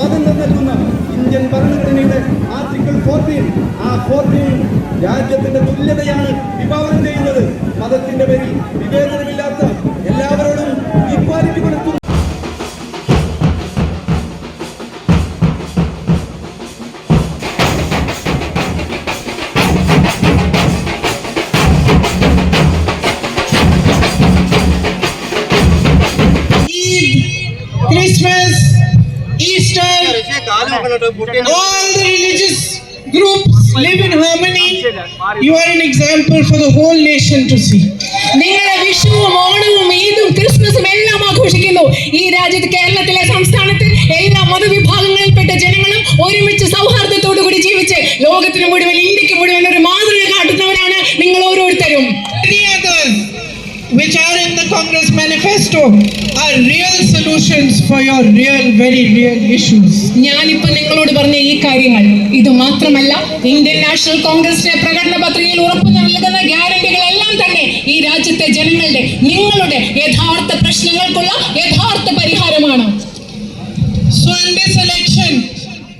സ്വാതന്ത്ര്യം നൽകുന്ന ഇന്ത്യൻ ഭരണഘടനയുടെ ആർട്ടിക്കിൾ ഫോർട്ടീൻ ആ ഫോർട്ടീൻ രാജ്യത്തിന്റെ തുല്യതയാണ് വിഭാവനം ചെയ്യുന്നത്. മതത്തിന്റെ പേരിൽ വിവേചനമില്ലാത്ത എല്ലാവരോടും ഇക്വാലിറ്റി കൊടുക്കുന്നു Christmas, all the religious groups live in harmony. You are an example for the whole nation to see. നിങ്ങളെ വിഷുവും ഓണവും ഈദും ക്രിസ്മസും എല്ലാം ആഘോഷിക്കുന്നു ഈ രാജ്യത്ത് കേരളത്തിലെ സംസ്ഥാനത്ത് എല്ലാ മതവിഭാഗങ്ങളിൽപ്പെട്ട ജനങ്ങളും ഒരുമിച്ച് സൗഹാർദ്ദത്തോടു കൂടി ജീവിച്ച് ലോകത്തിന് മുഴുവൻ ഇന്ത്യയ്ക്ക് മുഴുവൻ ഒരു മാതൃക കാട്ടുന്നവരാണ് നിങ്ങൾ ഓരോരുത്തരും which are in the Congress manifesto are real solutions for your real, very real issues. ഞാനിപ്പോ നിങ്ങളോട് പറഞ്ഞ ഈ കാര്യങ്ങൾ ഇത് മാത്രമല്ല ഇന്ത്യൻ നാഷണൽ കോൺഗ്രസിന്റെ പ്രകടന പത്രികയിൽ ഉറപ്പു നൽകുന്ന ഗ്യാരണ്ടികളെല്ലാം തന്നെ ഈ രാജ്യത്തെ ജനങ്ങളുടെ നിങ്ങളുടെ യഥാർത്ഥ പ്രശ്നങ്ങൾക്കുള്ള യഥാർത്ഥ പരിഹാരമാണ് So in this